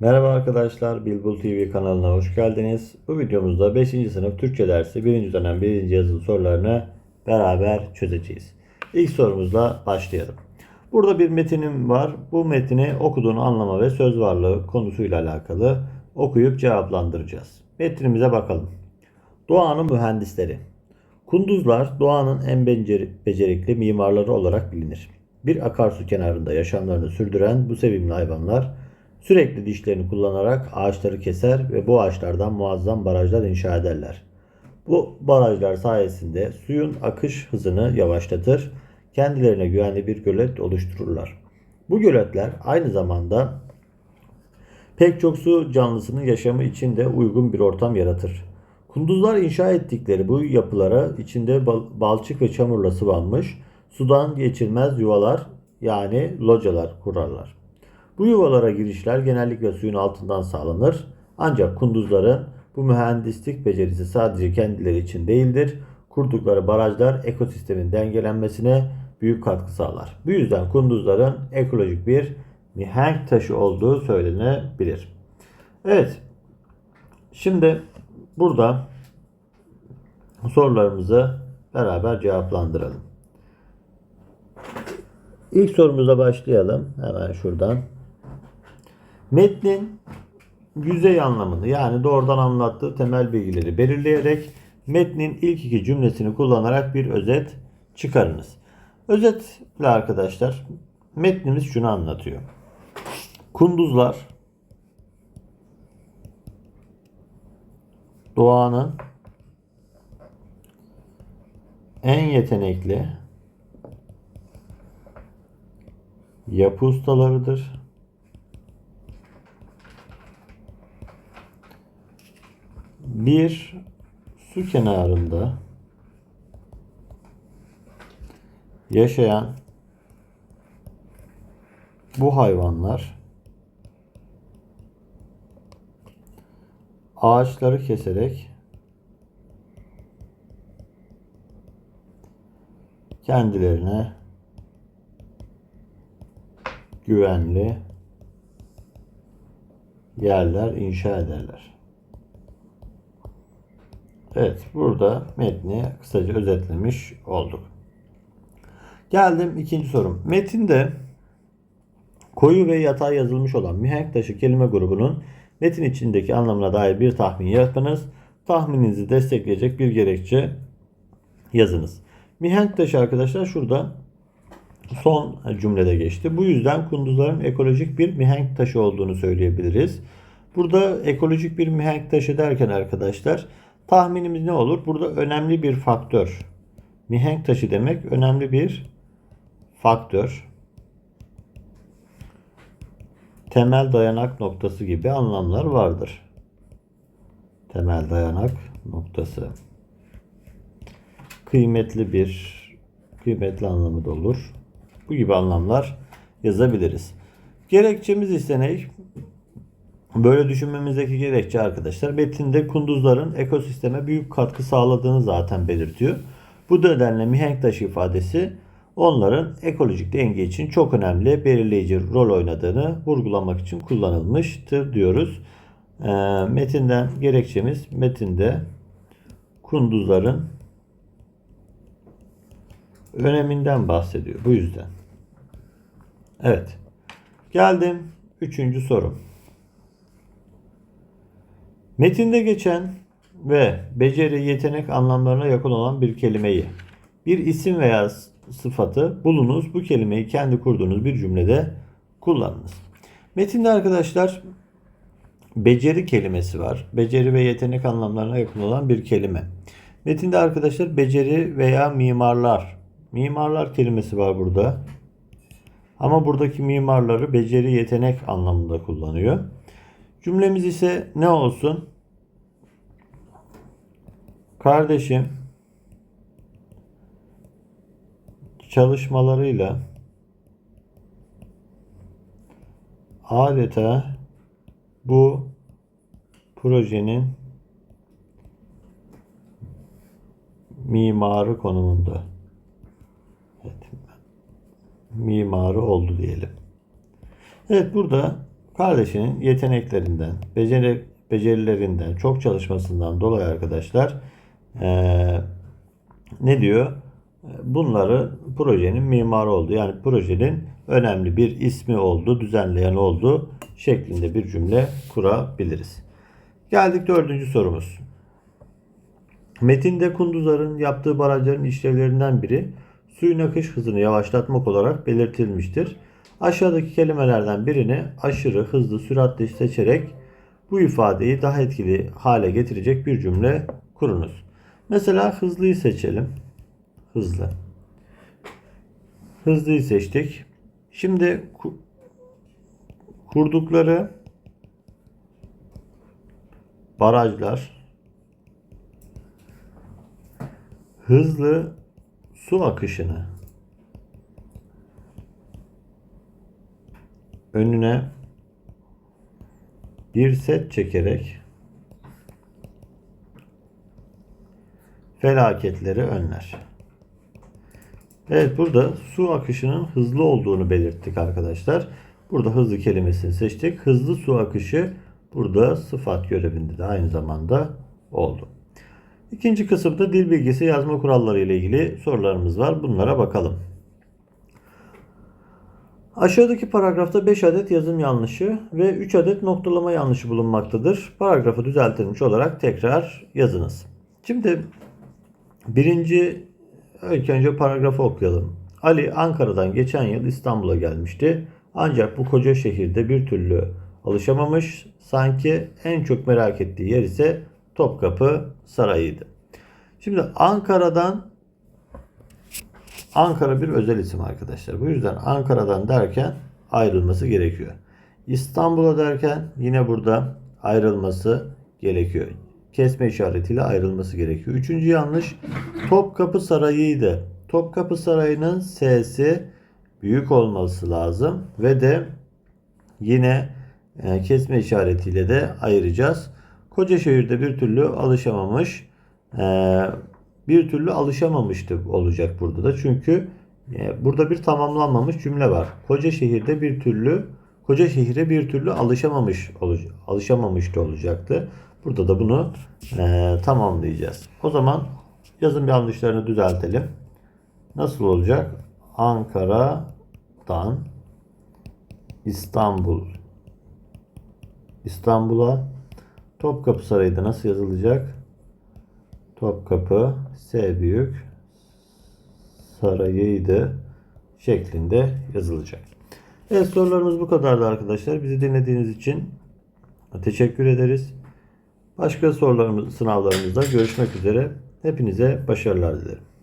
Merhaba arkadaşlar, Bilbul TV kanalına hoş geldiniz. Bu videomuzda 5. sınıf Türkçe dersi 1. dönem 1. yazılı sorularını beraber çözeceğiz. İlk sorumuzla başlayalım. Burada bir metinim var. Bu metni okuduğunu anlama ve söz varlığı konusuyla alakalı okuyup cevaplandıracağız. Metnimize bakalım. Doğanın mühendisleri. Kunduzlar doğanın en beceri- becerikli mimarları olarak bilinir. Bir akarsu kenarında yaşamlarını sürdüren bu sevimli hayvanlar sürekli dişlerini kullanarak ağaçları keser ve bu ağaçlardan muazzam barajlar inşa ederler. Bu barajlar sayesinde suyun akış hızını yavaşlatır, kendilerine güvenli bir gölet oluştururlar. Bu göletler aynı zamanda pek çok su canlısının yaşamı için de uygun bir ortam yaratır. Kunduzlar inşa ettikleri bu yapılara içinde bal- balçık ve çamurla sıvanmış sudan geçilmez yuvalar yani localar kurarlar. Bu yuvalara girişler genellikle suyun altından sağlanır. Ancak kunduzların bu mühendislik becerisi sadece kendileri için değildir. Kurdukları barajlar ekosistemin dengelenmesine büyük katkı sağlar. Bu yüzden kunduzların ekolojik bir mihenk taşı olduğu söylenebilir. Evet. Şimdi burada sorularımızı beraber cevaplandıralım. İlk sorumuza başlayalım. Hemen şuradan. Metnin yüzey anlamını yani doğrudan anlattığı temel bilgileri belirleyerek metnin ilk iki cümlesini kullanarak bir özet çıkarınız. Özetle arkadaşlar metnimiz şunu anlatıyor. Kunduzlar doğanın en yetenekli yapı ustalarıdır. Bir su kenarında yaşayan bu hayvanlar ağaçları keserek kendilerine güvenli yerler inşa ederler. Evet, burada metni kısaca özetlemiş olduk. Geldim ikinci sorum. Metinde koyu ve yatay yazılmış olan mihenk taşı kelime grubunun metin içindeki anlamına dair bir tahmin yapınız. Tahmininizi destekleyecek bir gerekçe yazınız. Mihenk taşı arkadaşlar şurada son cümlede geçti. Bu yüzden kunduzların ekolojik bir mihenk taşı olduğunu söyleyebiliriz. Burada ekolojik bir mihenk taşı derken arkadaşlar tahminimiz ne olur? Burada önemli bir faktör. Mihenk taşı demek önemli bir faktör. Temel dayanak noktası gibi anlamlar vardır. Temel dayanak noktası. Kıymetli bir kıymetli anlamı da olur. Bu gibi anlamlar yazabiliriz. Gerekçemiz ise ne? Böyle düşünmemizdeki gerekçe arkadaşlar metinde kunduzların ekosisteme büyük katkı sağladığını zaten belirtiyor. Bu nedenle mihenk taşı ifadesi onların ekolojik denge için çok önemli belirleyici rol oynadığını vurgulamak için kullanılmıştır diyoruz. Ee, metinden gerekçemiz metinde kunduzların öneminden bahsediyor. Bu yüzden. Evet. Geldim üçüncü sorum. Metinde geçen ve beceri, yetenek anlamlarına yakın olan bir kelimeyi, bir isim veya sıfatı bulunuz. Bu kelimeyi kendi kurduğunuz bir cümlede kullanınız. Metinde arkadaşlar beceri kelimesi var. Beceri ve yetenek anlamlarına yakın olan bir kelime. Metinde arkadaşlar beceri veya mimarlar. Mimarlar kelimesi var burada. Ama buradaki mimarları beceri yetenek anlamında kullanıyor. Cümlemiz ise ne olsun? Kardeşim çalışmalarıyla adeta bu projenin mimarı konumunda. Evet. Mimarı oldu diyelim. Evet burada kardeşinin yeteneklerinden, beceri, becerilerinden, çok çalışmasından dolayı arkadaşlar eee, ne diyor? Bunları projenin mimarı oldu. Yani projenin önemli bir ismi oldu, düzenleyen oldu şeklinde bir cümle kurabiliriz. Geldik dördüncü sorumuz. Metinde Kunduzar'ın yaptığı barajların işlevlerinden biri suyun akış hızını yavaşlatmak olarak belirtilmiştir. Aşağıdaki kelimelerden birini aşırı, hızlı, süratli seçerek bu ifadeyi daha etkili hale getirecek bir cümle kurunuz. Mesela hızlıyı seçelim. Hızlı. Hızlıyı seçtik. Şimdi ku- kurdukları barajlar hızlı su akışını önüne bir set çekerek felaketleri önler. Evet burada su akışının hızlı olduğunu belirttik arkadaşlar. Burada hızlı kelimesini seçtik. Hızlı su akışı burada sıfat görevinde de aynı zamanda oldu. İkinci kısımda dil bilgisi yazma kuralları ile ilgili sorularımız var. Bunlara bakalım. Aşağıdaki paragrafta 5 adet yazım yanlışı ve 3 adet noktalama yanlışı bulunmaktadır. Paragrafı düzeltilmiş olarak tekrar yazınız. Şimdi birinci ilk önce paragrafı okuyalım. Ali Ankara'dan geçen yıl İstanbul'a gelmişti. Ancak bu koca şehirde bir türlü alışamamış. Sanki en çok merak ettiği yer ise Topkapı Sarayı'ydı. Şimdi Ankara'dan Ankara bir özel isim arkadaşlar. Bu yüzden Ankara'dan derken ayrılması gerekiyor. İstanbul'a derken yine burada ayrılması gerekiyor. Kesme işaretiyle ayrılması gerekiyor. Üçüncü yanlış Topkapı Sarayı'ydı. Topkapı Sarayı'nın S'si büyük olması lazım ve de yine e, kesme işaretiyle de ayıracağız. Kocaşehir'de bir türlü alışamamış. e, bir türlü alışamamıştı olacak burada da. Çünkü e, burada bir tamamlanmamış cümle var. Kocaşehir'de bir türlü Kocaşehir'e bir türlü alışamamış alışamamıştı olacaktı. Burada da bunu e, tamamlayacağız. O zaman yazım yanlışlarını düzeltelim. Nasıl olacak? Ankara'dan İstanbul İstanbul'a Topkapı Sarayı'da nasıl yazılacak? Topkapı S büyük Sarayı'ydı şeklinde yazılacak. Evet sorularımız bu kadardı arkadaşlar. Bizi dinlediğiniz için teşekkür ederiz. Başka sorularımız, sınavlarımızda görüşmek üzere. Hepinize başarılar dilerim.